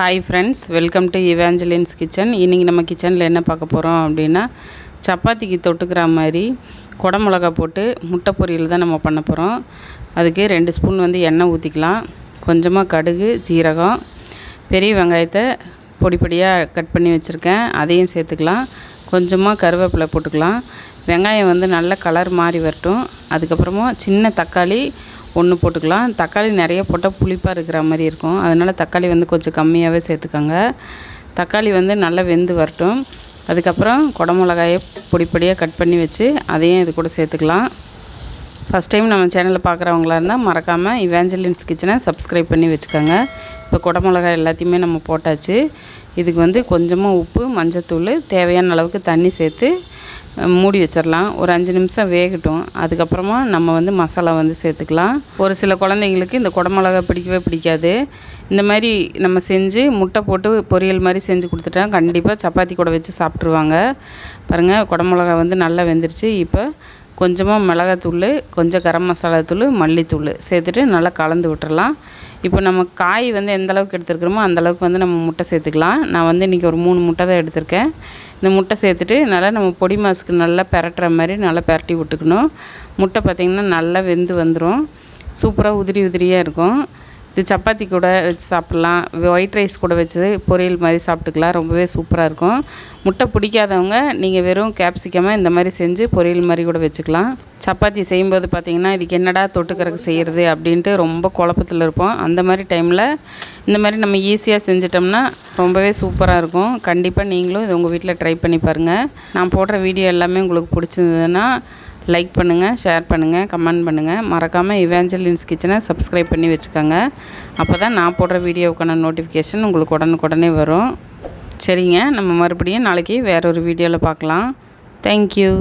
Hi friends welcome to Evangeline's kitchen இன்றைக்கி நம்ம கிச்சனில் என்ன பார்க்க போகிறோம் அப்படின்னா சப்பாத்திக்கு தொட்டுக்கிற மாதிரி குடமிளகா போட்டு முட்டை பொரியல் தான் நம்ம பண்ண போகிறோம் அதுக்கு ரெண்டு ஸ்பூன் வந்து எண்ணெய் ஊற்றிக்கலாம் கொஞ்சமாக கடுகு ஜீரகம் பெரிய வெங்காயத்தை பொடி பொடியாக கட் பண்ணி வச்சுருக்கேன். அதையும் சேர்த்துக்கலாம். கொஞ்சமாக கருவேப்பிலை போட்டுக்கலாம். வெங்காயம் வந்து நல்ல கலர் மாறி வரட்டும். அதுக்கப்புறமா சின்ன தக்காளி ஒன்று போட்டுக்கலாம். தக்காளி நிறைய போட்டால் புளிப்பாக இருக்கிற மாதிரி இருக்கும். அதனால் தக்காளி வந்து கொஞ்சம் கம்மியாகவே சேர்த்துக்கோங்க. தக்காளி வந்து நல்லா வெந்து வரட்டும். அதுக்கப்புறம் குடமிளகாயை பொடிப்பொடியாக கட் பண்ணி வச்சு அதையும் இது கூட சேர்த்துக்கலாம். ஃபஸ்ட் டைம் நம்ம சேனலில் பார்க்குறவங்களா இருந்தால் மறக்காமல் இவாஞ்சலின்ஸ் கிச்சனை சப்ஸ்கிரைப் பண்ணி வச்சுக்கோங்க. இப்போ குடமிளகாய் எல்லாத்தையுமே நம்ம போட்டாச்சு. இதுக்கு வந்து கொஞ்சமாக உப்பு மஞ்சத்தூள் தேவையான அளவுக்கு தண்ணி சேர்த்து மூடி வச்சிடலாம் ஒரு அஞ்சு நிமிஷம் வேகட்டும். அதுக்கப்புறமா நம்ம வந்து மசாலா வந்து சேர்த்துக்கலாம். ஒரு சில குழந்தைங்களுக்கு இந்த குடமிளகா பிடிக்கவே பிடிக்காது. இந்த மாதிரி நம்ம செஞ்சு முட்டை போட்டு பொரியல் மாதிரி செஞ்சு கொடுத்துட்டா கண்டிப்பாக சப்பாத்தி கூட வச்சு சாப்பிட்ருவாங்க பாருங்கள் குடமிளகா வந்து நல்லா வெந்துருச்சு. இப்போ கொஞ்சமாக மிளகாத்தூள் கொஞ்சம் கரம் மசாலா தூள் மல்லித்தூள் சேர்த்துட்டு நல்லா கலந்து விட்டுறலாம். இப்போ நம்ம காய் வந்து எந்த அளவுக்கு எடுத்துருக்குறோமோ அந்தளவுக்கு வந்து நம்ம முட்டை சேர்த்துக்கலாம். நான் வந்து இன்றைக்கி ஒரு மூணு முட்டை தான் எடுத்திருக்கேன். இந்த முட்டை சேர்த்துட்டு நல்லா நம்ம பொடி மாசுக்கு நல்லா பெரட்டுற மாதிரி நல்லா பெரட்டி விட்டுக்கணும். முட்டை பார்த்திங்கன்னா நல்லா வெந்து வந்துடும் சூப்பராக உதிரி உதிரியாக இருக்கும். இது சப்பாத்தி கூட வச்சு சாப்பிட்லாம். ஒயிட் ரைஸ் கூட வச்சு பொரியல் மாதிரி சாப்பிட்டுக்கலாம். ரொம்பவே சூப்பராக இருக்கும். முட்டை பிடிக்காதவங்க நீங்கள் வெறும் கேப்சிக்கமாக இந்த மாதிரி செஞ்சு பொரியல் மாதிரி கூட வச்சுக்கலாம். சப்பாத்தி செய்யும்போது பார்த்திங்கன்னா இதுக்கு என்னடா தொட்டுக்கிறதுக்கு செய்கிறது அப்படின்ட்டு ரொம்ப குழப்பத்தில் இருப்போம். அந்த மாதிரி டைமில் இந்த மாதிரி நம்ம ஈஸியாக செஞ்சிட்டோம்னா ரொம்பவே சூப்பராக இருக்கும். கண்டிப்பாக நீங்களும் இது உங்கள் வீட்டில் ட்ரை பண்ணி பாருங்கள் நான் போடுற வீடியோ எல்லாமே உங்களுக்கு பிடிச்சிருந்ததுன்னா லைக் பண்ணுங்கள் ஷேர் பண்ணுங்கள் கமெண்ட் பண்ணுங்கள் மறக்காமல் இவேஞ்சலின்ஸ் கிச்சனை சப்ஸ்கிரைப் பண்ணி வச்சுக்கோங்க. அப்போ தான் நான் போடுற வீடியோவுக்கான நோட்டிஃபிகேஷன் உங்களுக்கு உடனுக்குடனே வரும். சரிங்க நம்ம மறுபடியும் நாளைக்கு வேற ஒரு வீடியோவில் பார்க்கலாம் தேங்க்யூ